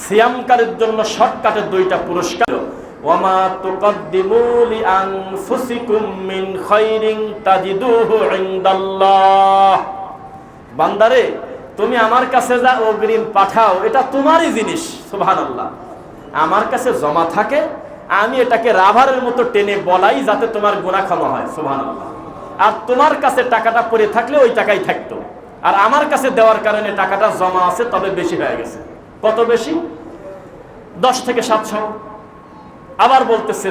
সিয়ামকারের জন্য শর্টকাটের দুইটা পুরস্কার। ওয়ামা তুকদ্দিমু লিআনফুসিকুম মিন খাইরিন তাজিদুহু ইনদাল্লাহ। বান্দারে, তুমি আমার কাছে যা অগ্রিম পাঠাও, এটা তোমারই জিনিস, সুবহানাল্লাহ। আমার কাছে জমা থাকে, আমি এটাকে রাভারের মতো টেনে বলাই যাতে তোমার গুনাহ ক্ষমা হয়, সুবহানাল্লাহ। আর তোমার কাছে টাকাটা পড়ে থাকলে ওই টাকাই থাকতো। আর আমার কাছে দেওয়ার কারণে টাকাটা জমা আছে, তবে বেশি হয়ে গেছে। কত বেশি? দশ থেকে সাতশো। আবার বলতেছে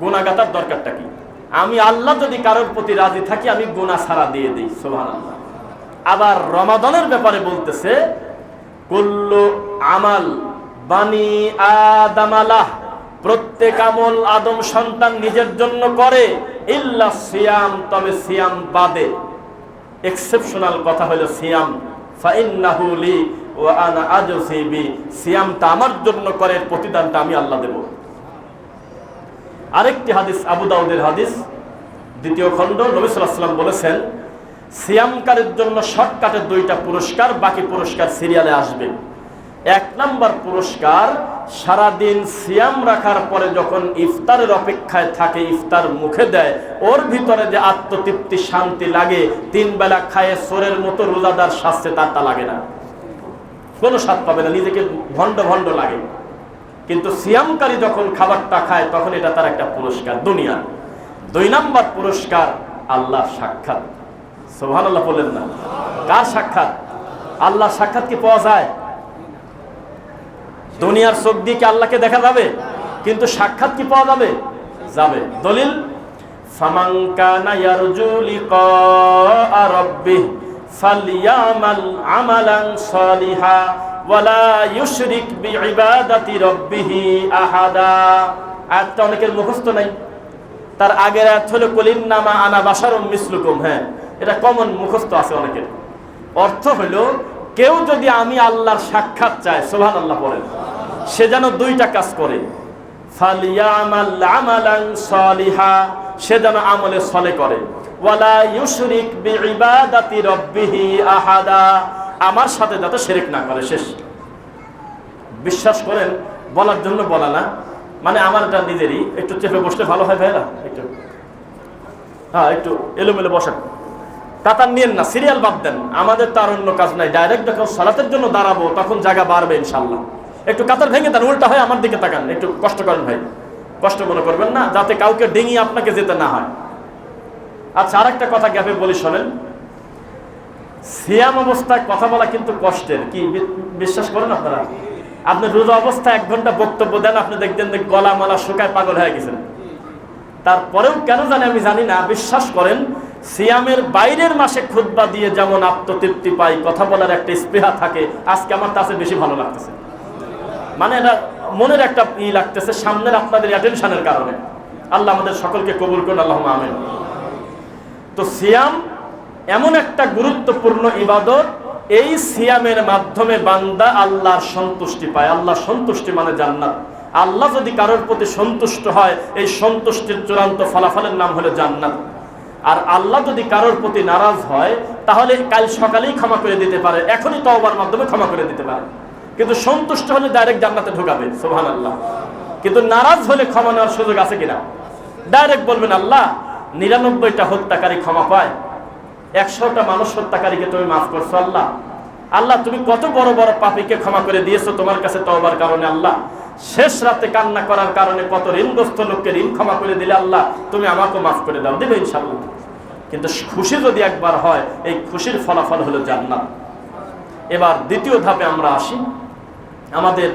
গুণাগাতার দরকারটা কি? আমি আল্লাহ যদি কারোর প্রতি রাজি থাকি, আমি গুণা ছাড়া দিয়ে দিই সোহান আবার রমাদনের ব্যাপারে বলতেছে, কুল্লু আমাল বানি আদামালাহ। প্রত্যেক আমল আদম সন্তান নিজের জন্য করে, ইল্লা সিয়াম, তবে সিয়াম বাদে। এক্সেপশনাল কথা হলো সিয়াম। ফাইন্নাহুলি ও আনা আজসি বি। সিয়ামটা আমার জন্য করে প্রতিদানটা আমি আল্লাহ দেব। আরেকটি হাদিস, আবু দাউদের হাদিস, দ্বিতীয় খণ্ড, নবী সাল্লাম বলেছেন সিয়ামকারের জন্য শর্টকাটের দুইটা পুরস্কার, বাকি পুরস্কার সিরিয়ালে আসবে। এক নাম্বার পুরস্কার, সারাদিন সিয়াম রাখার পরে যখন ইফতারের অপেক্ষায় থাকে, ইফতার মুখে দেয়, ওর ভিতরে যে আত্মতৃপ্তি, শান্তি লাগে, তিন বেলা খায়ে সোরের মতো রোজাদার শাস্তে তার তা লাগে না। কোনো স্বাদ পাবে না, নিজেকে ভণ্ড ভণ্ড লাগে। কিন্তু সিয়ামকারী যখন খাবারটা খায়, তখন এটা তার একটা পুরস্কার, দুনিয়া। দুই নাম্বার পুরস্কার, আল্লাহ সাক্ষাৎ। সোহান আল্লাহ বললেন না। কার সাক্ষাৎ? আল্লাহ সাক্ষাৎ কি পাওয়া যায়? দুনিয়ার চোখ দিয়ে কি আল্লাহকে দেখা যাবে? কিন্তু সাক্ষাৎ কি পাওয়া যাবে? যাবে। দলিল অনেকের মুখস্থ নাই। তার আগের হলো কুলিন নামা আনা বাশারুম মিসলুকুম। হ্যাঁ এটা কমন মুখস্থ আছে অনেকের। অর্থ হলো কেউ যদি আমি আল্লাহর সাক্ষাৎ চায় সোহান আল্লাহ বলেন, সে যেন দুইটা কাজ করে। সে যেন আমলে সলে করে। আমার সাথে যাতে শিরক না করে, শেষ। বিশ্বাস করেন, বলার জন্য বলা না মানে আমার এটা নিজেরই, একটু চেপে বসলে ভালো হয় ভাইরা একটু। হ্যাঁ একটু এলোমেলো বসেন। কাতার নিয়েন না সিরিয়াল বাদ দেন। আমাদের তার অন্য কাজ নাই ডাইরেক্ট যখন সালাতের জন্য দাঁড়াবো, তখন জায়গা বাড়বে ইনশাল্লাহ একটু কাতার ভেঙে দেন, উল্টা হয় আমার দিকে তাকান, একটু কষ্ট করেন ভাই। কষ্ট মনে করবেন না, যাতে কাউকে ডেঙি আপনাকে যেতে না হয়। আচ্ছা আর একটা কথা গ্যাপে বলি, শোনেন। সিয়াম অবস্থায় কথা বলা কিন্তু কষ্টের, কি বিশ্বাস করেন আপনারা? আপনি রোজা অবস্থায় এক ঘণ্টা বক্তব্য দেন, আপনি দেখবেন যে গলা মালা শুকায় পাগল হয়ে গেছেন। তারপরেও কেন জানি আমি জানি না, বিশ্বাস করেন সিয়ামের বাইরের মাসে খুতবা দিয়ে যেমন আত্মতৃপ্তি পাই, কথা বলার একটা স্পৃহা থাকে, আজকে আমার কাছে বেশি ভালো লাগতেছে। মানে এটা মনের একটা ই লাগতেছে, সামনের আপনাদের অ্যাটেনশনের কারণে। আল্লাহ আমাদের সকলকে কবুল করুন আল্লাহ আমেন। তো সিয়াম এমন একটা গুরুত্বপূর্ণ ইবাদত, এই সিয়ামের মাধ্যমে বান্দা আল্লাহর সন্তুষ্টি পায়। আল্লাহ সন্তুষ্টি মানে জান্নাত। আল্লাহ যদি কারোর প্রতি সন্তুষ্ট হয়, এই সন্তুষ্টির চূড়ান্ত ফলাফলের নাম হলো জান্নাত। আর আল্লাহ যদি কারোর প্রতি নারাজ হয়, তাহলে কাল সকালেই ক্ষমা করে দিতে পারে। এখনই তওবার মাধ্যমে ক্ষমা করে দিতে পারে। কিন্তু সন্তুষ্ট হলে ডাইরেক্ট জান্নাতে ঢোকাবে সোহান আল্লাহ কিন্তু নারাজ হলে ক্ষমা নেওয়ার সুযোগ আছে কিনা? ডাইরেক্ট বলবেন, আল্লাহ, নিরানব্বইটা হত্যাকারী ক্ষমা পায়। একশোটা মানুষ হত্যাকারীকে তুমি মাফ করছ, আল্লাহ। আল্লাহ, তুমি কত বড় বড় পাপীকে ক্ষমা করে দিয়েছ তোমার কাছে তওবার কারণে, আল্লাহ। শেষ রাতে কান্না করার কারণে কত ঋণগ্রস্ত লোককে ঋণ ক্ষমা করে দিলে, আল্লাহ, তুমি আমাকে মাফ করে দাও। দেবে ইনশাল্লাহ কিন্তু খুশি যদি একবার হয়, এই খুশির ফলাফল হলো জান্নাত। এবার দ্বিতীয় ধাপে আমরা আসি। আমাদের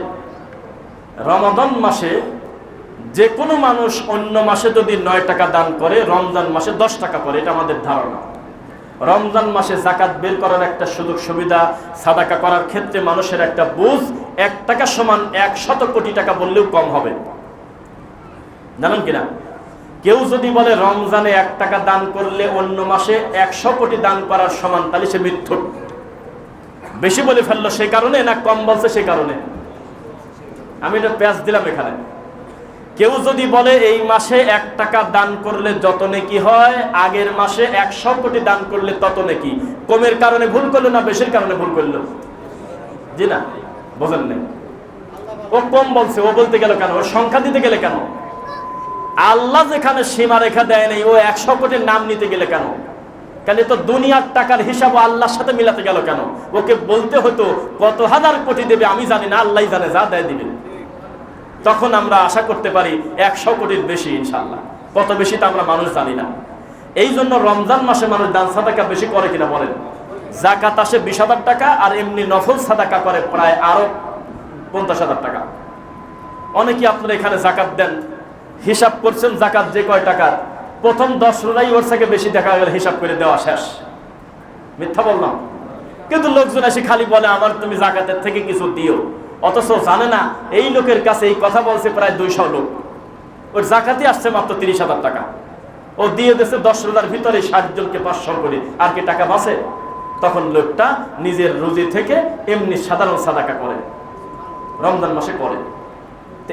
রমাদান মাসে যে কোনো মানুষ অন্য মাসে যদি নয় টাকা দান করে, রমজান মাসে দশ টাকা করে, এটা আমাদের ধারণা। রমজান মাসে জাকাত বের করার একটা সুযোগ সুবিধা, সাদাকা করার ক্ষেত্রে মানুষের একটা বুঝ, এক টাকা সমান এক শত কোটি টাকা বললেও কম হবে। জানেন কিনা? কেউ যদি বলে রমজানে এক টাকা দান করলে অন্য মাসে একশো কোটি দান করার সমান, তাহলে সে মিথ্যুক বেশি বলে ফেলল সেই কারণে না কম বলছে সেই কারণে? আমি এটা প্যাঁচ দিলাম এখানে। কেউ যদি বলে এই মাসে এক টাকা দান করলে যত নেকি হয়, আগের মাসে একশো কোটি দান করলে তত নেকি। কমের কারণে ভুল করল না বেশির কারণে ভুল করল? জি না, বোঝেন নেই। ও কম বলছে, ও বলতে গেল কেন? ও সংখ্যা দিতে গেলে কেন? আল্লাহ যেখানে সীমা রেখা দেয় নাই, ও একশো কোটির নাম নিতে গেলে কেন? কেন তো দুনিয়ার টাকার হিসাব আল্লাহর সাথে মিলাতে গেল কেন? ওকে বলতে হতো, কত হাজার কোটি দেবে, আমি জানি না আল্লাহ জানে, যা দেয় দিবে। তখন আমরা আশা করতে পারি একশো কোটির বেশি ইনশাল্লাহ কত বেশি তা আমরা মানুষ জানি না। এই জন্য রমজান মাসে মানুষ দান সাদাকা বেশি করে কিনা বলেন? জাকাত আসে বিশ হাজার টাকা, আর এমনি নফল সাদাকা করে প্রায় আরও পঞ্চাশ হাজার টাকা। অনেকে আপনারা এখানে জাকাত দেন হিসাব করছেন জাকাত যে কয় টাকার। প্রথম দশ রোজাই ওর থেকে বেশি দেখা গেল হিসাব করে দেওয়া শেষ। মিথ্যা বললাম। কিন্তু লোকজন এসে খালি বলে, আমার তুমি জাকাতের থেকে কিছু দিও। অথচ জানে না, এই লোকের কাছে এই কথা বলছে প্রায় দুইশো লোক। ওর জাকাতে আসছে মাত্র তিরিশ হাজার টাকা। ও দিয়ে দিচ্ছে দশ রোজার ভিতরে ষাট জনকে পাঁচশো করে। আর কি টাকা বাঁচে? তখন লোকটা নিজের রুজি থেকে এমনি সাধারণ সাদাকা করে। রমজান মাসে করে।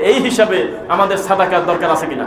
এই হিসাবে আমাদের সাদাকার দরকার আছে কিনা?